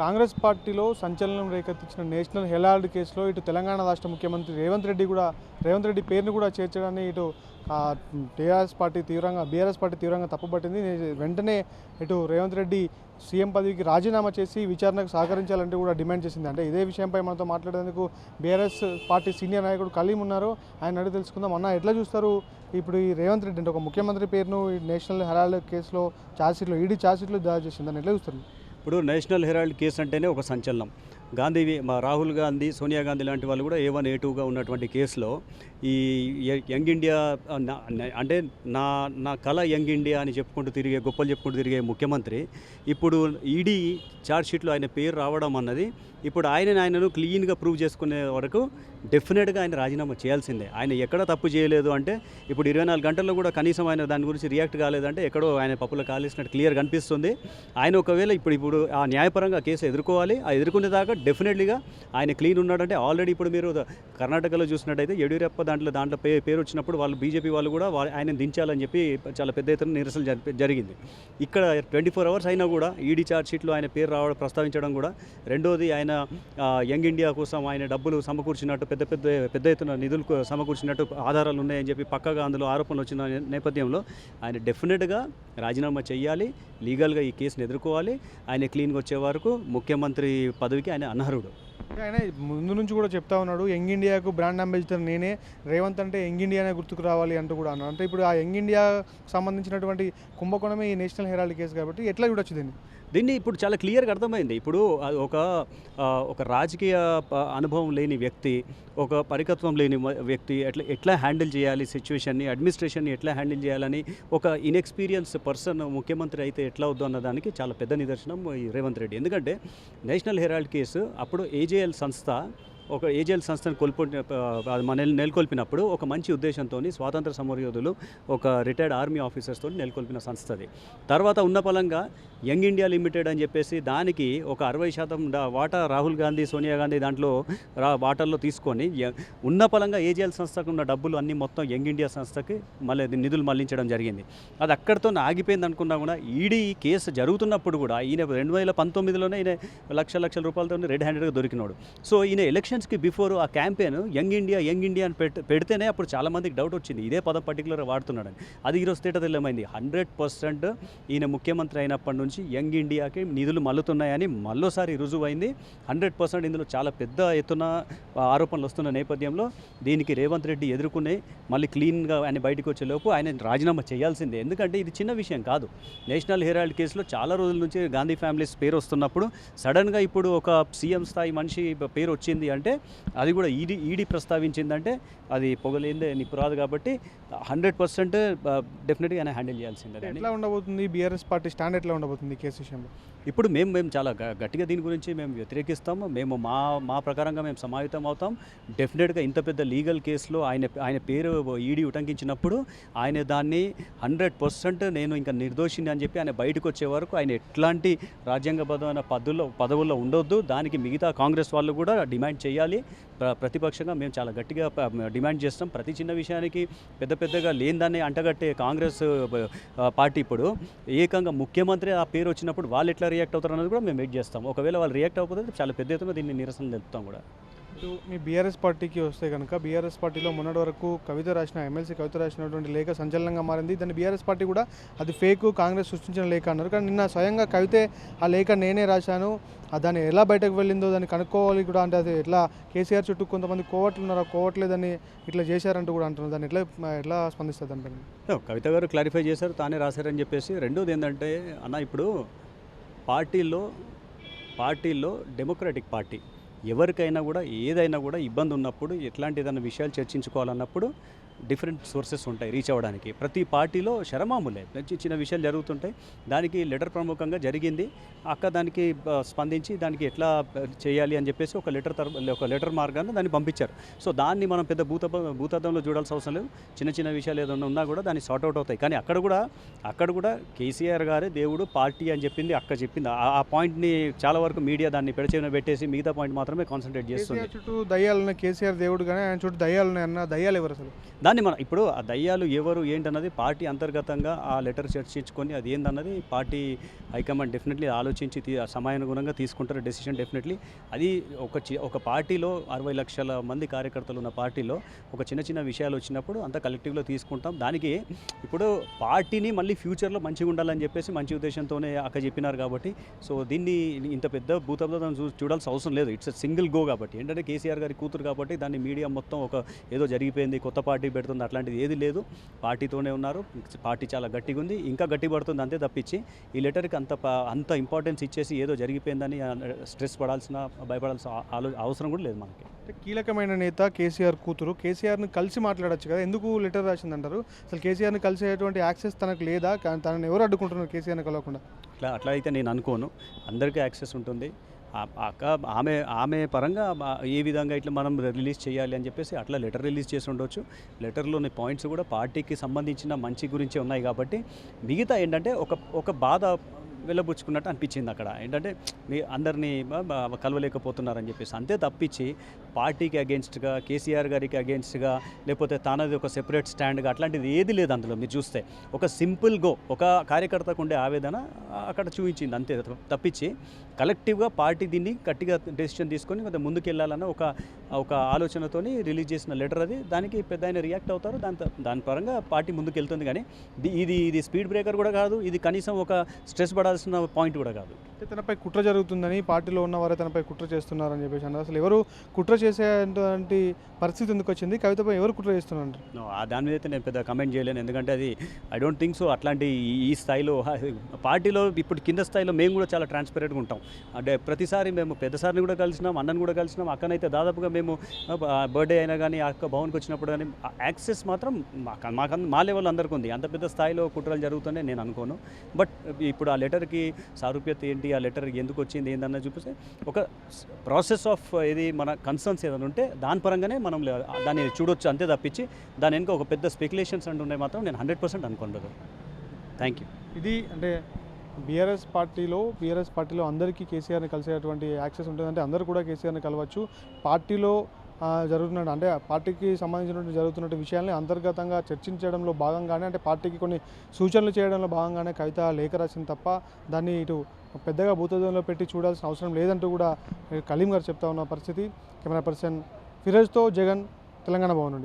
కాంగ్రెస్ పార్టీలో సంచలనం రేకెత్తించిన national Herald కేసులో ఇటు తెలంగాణ రాష్ట్ర ముఖ్యమంత్రి రేవంత్ రెడ్డి కూడా రేవంత్ రెడ్డి పేరును కూడా చేర్చడాన్ని ఇటు టీఆర్ఎస్ పార్టీ తీవ్రంగా బీఆర్ఎస్ పార్టీ తీవ్రంగా తప్పుపట్టింది. వెంటనే ఇటు రేవంత్ రెడ్డి సీఎం పదవికి రాజీనామా చేసి విచారణకు సహకరించాలంటే కూడా డిమాండ్ చేసింది. అంటే ఇదే విషయంపై మనతో మాట్లాడేందుకు బీఆర్ఎస్ పార్టీ సీనియర్ నాయకుడు కలీం ఉన్నారు. ఆయన అడిగి తెలుసుకుందాం. అన్న ఎట్లా చూస్తారు? ఇప్పుడు ఈ రేవంత్ రెడ్డి అంటే ఒక ముఖ్యమంత్రి పేరును నేషనల్ హెరాల్డ్ కేసులో ఛార్జ్షీట్లో ఈడీ ఛార్జ్షీట్లో దాడి చేసింది దాన్ని ఎట్లా చూస్తారు? ఇప్పుడు నేషనల్ హెరాల్డ్ కేసు అంటేనే ఒక సంచలనం. గాంధీ మా రాహుల్ గాంధీ సోనియా గాంధీ లాంటి వాళ్ళు కూడా ఏ వన్ ఏ టూగా ఉన్నటువంటి కేసులో ఈ యంగ్ ఇండియా అంటే నా నా కళ యంగ్ ఇండియా అని చెప్పుకుంటూ తిరిగే గొప్పలు చెప్పుకుంటూ తిరిగే ముఖ్యమంత్రి. ఇప్పుడు ఈడీ షీట్లో ఆయన పేరు రావడం అన్నది ఇప్పుడు ఆయన ఆయనను క్లీన్గా ప్రూవ్ చేసుకునే వరకు డెఫినెట్గా ఆయన రాజీనామా చేయాల్సిందే. ఆయన ఎక్కడ తప్పు చేయలేదు అంటే ఇప్పుడు ఇరవై నాలుగు గంటల్లో కూడా కనీసం ఆయన దాని గురించి రియాక్ట్ కాలేదంటే ఎక్కడో ఆయన పప్పులో కాలేసినట్టు క్లియర్ కనిపిస్తుంది ఆయన ఒకవేళ ఇప్పుడు ఇప్పుడు ఆ న్యాయపరంగా కేసు ఎదుర్కోవాలి. ఆ ఎదుర్కొనే దాకా డెఫినెట్లీగా ఆయన క్లీన్ ఉన్నాడంటే ఆల్రెడీ ఇప్పుడు మీరు కర్ణాటకలో చూసినట్టయితే యడ్యూరప్ప దాంట్లో దాంట్లో పే పేరు వచ్చినప్పుడు వాళ్ళు బీజేపీ వాళ్ళు కూడా వా- ఆయన దించాలని చెప్పి చాలా పెద్ద ఎత్తున నిరసన జరిగింది. ఇక్కడ ట్వంటీ ఫోర్ అవర్స్ అయినా కూడా ఈడీ ఛార్జ్ షీట్లో ఆయన పేరు రావడం ప్రస్తావించడం కూడా రెండోది ఆయన యంగ్ ఇండియా కోసం ఆయన డబ్బులు సమకూర్చినట్టు పెద్ద పెద్ద పెద్ద ఎత్తున నిధులు సమకూర్చినట్టు ఆధారాలు ఉన్నాయని చెప్పి పక్కగా అందులో ఆరోపణలు వచ్చిన నేపథ్యంలో ఆయన డెఫినెట్గా రాజీనామా చేయాలి లీగల్గా ఈ కేసును ఎదుర్కోవాలి. ఆయన క్లీన్గా వచ్చే వరకు ముఖ్యమంత్రి పదవికి ఆయన అనర్హుడు. ఆయన ముందు నుంచి కూడా చెప్తా ఉన్నాడు యంగ్ ఇండియాకు బ్రాండ్ అంబాసిడర్ నేనే రేవంత్ అంటే యంగ్ ఇండియానే గుర్తుకు రావాలి అంటూ కూడా అన్నాడు. అంటే ఇప్పుడు ఆ యంగ్ ఇండియా సంబంధించినటువంటి కుంభకోణమే ఈ నేషనల్ హెరాల్డ్ కేసు కాబట్టి ఎట్లా చూడొచ్చు దీన్ని? దీన్ని ఇప్పుడు చాలా క్లియర్గా అర్థమైంది. ఇప్పుడు ఒక ఒక రాజకీయ అనుభవం లేని వ్యక్తి ఒక పరికత్వం లేని వ్యక్తి ఎట్లా ఎట్లా హ్యాండిల్ చేయాలి సిచ్యువేషన్ని అడ్మినిస్ట్రేషన్ని ఎట్లా హ్యాండిల్ చేయాలని ఒక ఇన్ఎక్స్పీరియన్స్ పర్సన్ ముఖ్యమంత్రి అయితే ఎట్లా అవుద్దు అన్నదానికి చాలా పెద్ద నిదర్శనం ఈ రేవంత్ రెడ్డి. ఎందుకంటే నేషనల్ హెరాల్డ్ కేసు అప్పుడు ఏజేఎల్ సంస్థ ఒక ఏజెల్ సంస్థను కోల్పోయిన మన నెల- నెలకొల్పినప్పుడు ఒక మంచి ఉద్దేశంతో స్వాతంత్ర సమరయోధులు ఒక రిటైర్డ్ ఆర్మీ ఆఫీసర్స్తో నెలకొల్పిన సంస్థ అది. తర్వాత ఉన్న పలంగా యంగ్ ఇండియా లిమిటెడ్ అని చెప్పేసి దానికి ఒక అరవై శాతం వాటా రాహుల్ గాంధీ సోనియా గాంధీ దాంట్లో రా వాటాల్లో తీసుకొని ఉన్న పలంగా ఏజేఎల్ సంస్థకు ఉన్న డబ్బులు అన్నీ మొత్తం యంగ్ ఇండియా సంస్థకి మళ్ళీ నిధులు మళ్ళించడం జరిగింది. అది అక్కడితో ఆగిపోయింది అనుకున్నా కూడా ఈడీ కేసు జరుగుతున్నప్పుడు కూడా ఈయన రెండు వేల పంతొమ్మిదిలోనే ఈయన లక్ష లక్షల రూపాయలతో రెడ్ హ్యాండెడ్గా దొరికినాడు. సో ఈయన ఎలక్షన్ ఎలక్షన్స్కి బిఫోర్ ఆ campaign young India young India అని పెట్ పెడితేనే అప్పుడు చాలా మందికి డౌట్ వచ్చింది. ఇదే పదం పర్టికులర్ వాడుతున్నాడని. అది ఈరోజు తేట తెల్లమైంది హండ్రెడ్ పర్సెంట్ ఈయన ముఖ్యమంత్రి అయినప్పటి నుంచి యంగ్ ఇండియాకి నిధులు మల్లుతున్నాయని మళ్ళోసారి రుజువైంది. హండ్రెడ్ పర్సెంట్ ఇందులో చాలా పెద్ద ఎత్తున ఆరోపణలు వస్తున్న నేపథ్యంలో దీనికి రేవంత్ రెడ్డి ఎదుర్కొనే మళ్ళీ క్లీన్గా ఆయన బయటకు వచ్చేలోపు ఆయన రాజీనామా చేయాల్సిందే. ఎందుకంటే ఇది చిన్న విషయం కాదు. నేషనల్ హెరాల్డ్ కేసులో చాలా రోజుల నుంచి గాంధీ ఫ్యామిలీస్ పేరు వస్తున్నప్పుడు సడన్గా ఇప్పుడు ఒక సీఎం స్థాయి మనిషి పేరు వచ్చింది అంటే అది కూడా ఈడీ ఈడీ ప్రస్తావించిందంటే అది పొగలేందే నిప్పు రాదు కాబట్టి హండ్రెడ్ పర్సెంట్ డెఫినెట్గా ఆయన హ్యాండిల్ చేయాల్సిందే. ఎట్లా ఉండబోతుంది? బీఆర్ఎస్ పార్టీ స్టాండ్ ఎట్లా ఉండబోతుంది కేసు విషయంలో? ఇప్పుడు మేము మేము చాలా గట్టిగా దీని గురించి మేము వ్యతిరేకిస్తాము. మేము మా మా ప్రకారంగా మేము సమాహితం అవుతాం. డెఫినెట్గా ఇంత పెద్ద లీగల్ కేసులో ఆయన ఆయన పేరు ఈడీ ఉటంకించినప్పుడు ఆయన దాన్ని హండ్రెడ్ పర్సెంట్ నేను ఇంకా నిర్దోషిని అని చెప్పి ఆయన బయటకు వచ్చే వరకు ఆయన ఎట్లాంటి రాజ్యాంగబద్ధమైన పదవుల్లో పదవుల్లో ఉండొద్దు. దానికి మిగతా కాంగ్రెస్ వాళ్ళు కూడా డిమాండ్ చేయాలి. ప్ర- ప్రతిపక్షంగా మేము చాలా గట్టిగా డిమాండ్ చేస్తాం. ప్రతి చిన్న విషయానికి పెద్ద పెద్దగా లేని దాన్ని అంటగట్టే కాంగ్రెస్ పార్టీ ఇప్పుడు ఏకంగా ముఖ్యమంత్రి ఆ పేరు వచ్చినప్పుడు వాళ్ళు ఎట్లా రియాక్ట్ అవుతారు అన్నది కూడా మేము వెయిట్ చేస్తాం. ఒకవేళ వాళ్ళు రియాక్ట్ అవ్వకపోతే చాలా పెద్ద ఎత్తున దీన్ని నిరసన తెలుపుతాం కూడా. మీ బీఆర్ఎస్ పార్టీకి వస్తే కనుక బీఆర్ఎస్ పార్టీలో మొన్నటి వరకు కవిత రాసిన ఎమ్మెల్సీ కవిత రాసినటువంటి లేఖ సంచలనంగా మారింది. దాన్ని బీఆర్ఎస్ పార్టీ కూడా అది ఫేక్ కాంగ్రెస్ సృష్టించిన లేఖ అన్నారు. కానీ నిన్న స్వయంగా కవితే ఆ లేఖ నేనే రాశాను. దాన్ని ఎలా బయటకు వెళ్ళిందో దాన్ని కనుక్కోవాలి కూడా అంటే అది ఎట్లా కేసీఆర్ చుట్టూ కొంతమంది కోవట్లు ఉన్నారు ఆ కోవట్లేదని ఇట్లా చేశారంటూ కూడా అంటున్నారు. దాన్ని ఎట్లా ఎట్లా స్పందిస్తుంది No, కవిత గారు క్లారిఫై చేశారు తానే రాశారని చెప్పేసి. రెండోది ఏంటంటే అన్న ఇప్పుడు పార్టీల్లో పార్టీల్లో డెమోక్రాటిక్ పార్టీ ఎవరికైనా కూడా ఏదైనా కూడా ఇబ్బంది ఉన్నప్పుడు ఎట్లాంటి ఏదైనా విషయాలు చర్చించుకోవాలన్నప్పుడు డిఫరెంట్ సోర్సెస్ ఉంటాయి రీచ్ అవ్వడానికి. ప్రతి పార్టీలో శరమాములే. చిన్న చిన్న విషయాలు జరుగుతుంటాయి. దానికి లెటర్ ప్రముఖంగా జరిగింది. అక్క దానికి స్పందించి దానికి ఎట్లా చేయాలి అని చెప్పేసి ఒక లెటర్ తర ఒక లెటర్ మార్గాన్ని దాన్ని పంపించారు. సో దాన్ని మనం పెద్ద భూత భూతత్వంలో చూడాల్సిన అవసరం లేదు. చిన్న చిన్న విషయాలు ఏదైనా ఉన్నా కూడా దాన్ని సార్ట్ అవుట్ అవుతాయి. కానీ అక్కడ కూడా అక్కడ కూడా కేసీఆర్ గారే దేవుడు పార్టీ అని చెప్పింది అక్క చెప్పింది. ఆ- పాయింట్ని చాలా వరకు మీడియా దాన్ని పెడచేన పెట్టేసి మిగతా పాయింట్ మాత్రమే కాన్సన్ట్రేట్ చేస్తుంది. చుట్టూ దయ్యాలు ఉన్నాయి కేసీఆర్ దేవుడు కానీ ఆయన చుట్టూ దయ్యాలు అన్న దయ్యాలు ఎవరు అసలు? దాన్ని మనం ఇప్పుడు ఆ దయ్యాలు ఎవరు ఏంటన్నది పార్టీ అంతర్గతంగా ఆ లెటర్ చర్చించుకొని అది ఏందన్నది పార్టీ హైకమాండ్ డెఫినెట్లీ ఆలోచించి సమయానుగుణంగా తీసుకుంటారు డెసిషన్ డెఫినెట్లీ. అది ఒక చి ఒక పార్టీలో అరవై లక్షల మంది కార్యకర్తలు ఉన్న పార్టీలో ఒక చిన్న చిన్న విషయాలు వచ్చినప్పుడు అంతా కలెక్టివ్లో తీసుకుంటాం. దానికి ఇప్పుడు పార్టీని మళ్ళీ ఫ్యూచర్లో మంచిగా ఉండాలని చెప్పేసి మంచి ఉద్దేశంతోనే అక్క చెప్పినారు కాబట్టి సో దీన్ని ఇంత పెద్ద భూతబ్దం చూడాల్సిన అవసరం లేదు. ఇట్స్ సింగిల్ గో కాబట్టి. ఏంటంటే కేసీఆర్ గారి కూతురు కాబట్టి దాన్ని మీడియా మొత్తం ఒక ఏదో జరిగిపోయింది కొత్త పార్టీ పెడుతుంది అట్లాంటిది ఏది లేదు. పార్టీతోనే ఉన్నారు. పార్టీ చాలా గట్టిగా ఉంది. ఇంకా గట్టి పడుతుంది అంతే తప్పించి ఈ లెటర్కి అంత అంత ఇంపార్టెన్స్ ఇచ్చేసి ఏదో జరిగిపోయిందని స్ట్రెస్ పడాల్సిన భయపడాల్సిన అవసరం కూడా లేదు మనకి. అంటే కీలకమైన నేత కేసీఆర్ కూతురు. కేసీఆర్ని కలిసి మాట్లాడొచ్చు కదా. ఎందుకు లెటర్ రాసిందంటారు? అసలు కేసీఆర్ని కలిసేటువంటి యాక్సెస్ తనకు లేదా? కానీ తనని ఎవరు అడ్డుకుంటున్నారు కేసీఆర్ని కలవకుండా? అట్లా అట్లా అయితే నేను అనుకోను. అందరికీ యాక్సెస్ ఉంటుంది. అక్క ఆమె ఆమె పరంగా ఏ విధంగా ఇట్లా మనం రిలీజ్ చేయాలి అని చెప్పేసి అట్లా లెటర్ రిలీజ్ చేసి ఉండొచ్చు. లెటర్లోని పాయింట్స్ కూడా పార్టీకి సంబంధించిన మంచి గురించి ఉన్నాయి కాబట్టి మిగతా ఏంటంటే ఒక ఒక బాధ వెళ్ళబుచ్చుకున్నట్టు అనిపించింది అక్కడ. ఏంటంటే మీ అందరినీ కలవలేకపోతున్నారని చెప్పేసి. అంతే తప్పించి పార్టీకి అగేన్స్ట్గా కేసీఆర్ గారికి అగేన్స్ట్గా లేకపోతే తనది ఒక సెపరేట్ స్టాండ్గా అట్లాంటిది ఏది లేదు అందులో మీరు చూస్తే. ఒక సింపుల్ గో ఒక కార్యకర్తకు ఉండే ఆవేదన అక్కడ చూపించింది అంతే తప్పించి కలెక్టివ్గా పార్టీ దీన్ని గట్టిగా డెసిషన్ తీసుకొని కొంత ముందుకెళ్ళాలన్న ఒక ఒక ఆలోచనతోని రిలీజ్ చేసిన లెటర్ అది. దానికి పెద్ద ఆయన రియాక్ట్ అవుతారు. దాని దాని పరంగా పార్టీ ముందుకెళ్తుంది కానీ ఇది ఇది స్పీడ్ బ్రేకర్ కూడా కాదు. ఇది కనీసం ఒక స్ట్రెస్ పడాల్సిన పాయింట్ కూడా కాదు. తనపై కుట్ర జరుగుతుందని పార్టీలో ఉన్న వారే తనపై కుట్ర చేస్తున్నారని చెప్పేసి అన్నారు. అసలు ఎవరు కుట్ర చేసేటువంటి పరిస్థితి ఎందుకు వచ్చింది? కవితపై ఎవరు కుట్ర చేస్తున్నారు? దాని మీద అయితే నేను పెద్ద కమెంట్ చేయలేను. ఎందుకంటే అది ఐ డోంట్ థింక్ సో అట్లాంటి ఈ- ఈ స్థాయిలో పార్టీలో ఇప్పుడు కింద స్థాయిలో మేము కూడా చాలా ట్రాన్స్పరెంట్గా ఉంటాం. అంటే ప్రతిసారి మేము పెద్దసారిని కూడా కలిసినాం అన్నని కూడా కలిసినాం. అక్కనైతే దాదాపుగా మేము బర్త్డే అయినా కానీ అక్క భవన్కి వచ్చినప్పుడు కానీ యాక్సెస్ మాత్రం మాకు మా లెవెల్ అందరికీ ఉంది. అంత పెద్ద స్థాయిలో కుట్రలు జరుగుతున్నాయి నేను అనుకోను. బట్ ఇప్పుడు ఆ లెటర్కి సారూప్యత ఏంటి? ఆ లెటర్ ఎందుకు వచ్చింది? ఏందన్నది చూపిస్తే ఒక ప్రాసెస్ ఆఫ్ ఇది మన కన్సర్న్స్ ఏదైనా ఉంటే దాని పరంగానే మనం దాన్ని చూడొచ్చు అంతే తప్పించి దాని వెనుక ఒక పెద్ద స్పెక్యులేషన్స్ అంటుండే మాత్రం నేను హండ్రెడ్ పర్సెంట్ అనుకుంటాను. థ్యాంక్ యూ ఇది అంటే బీఆర్ఎస్ పార్టీలో బీఆర్ఎస్ పార్టీలో అందరికీ కేసీఆర్ని కలిసేటువంటి యాక్సెస్ ఉంటుందంటే అందరూ కూడా కేసీఆర్ని కలవచ్చు. పార్టీలో జరుగుతున్నట్టు అంటే ఆ పార్టీకి సంబంధించినటువంటి జరుగుతున్న విషయాల్ని అంతర్గతంగా చర్చించడంలో భాగంగానే అంటే పార్టీకి కొన్ని సూచనలు చేయడంలో భాగంగానే కవిత లేఖ రాసింది తప్ప దాన్ని ఇటు పెద్దగా భూతదంలో పెట్టి చూడాల్సిన అవసరం లేదంటూ కూడా కలీం గారు చెప్తా ఉన్న పరిస్థితి. కెమెరా పర్సన్ ఫిరోజ్తో జగన్ తెలంగాణ భవన్ నుండి.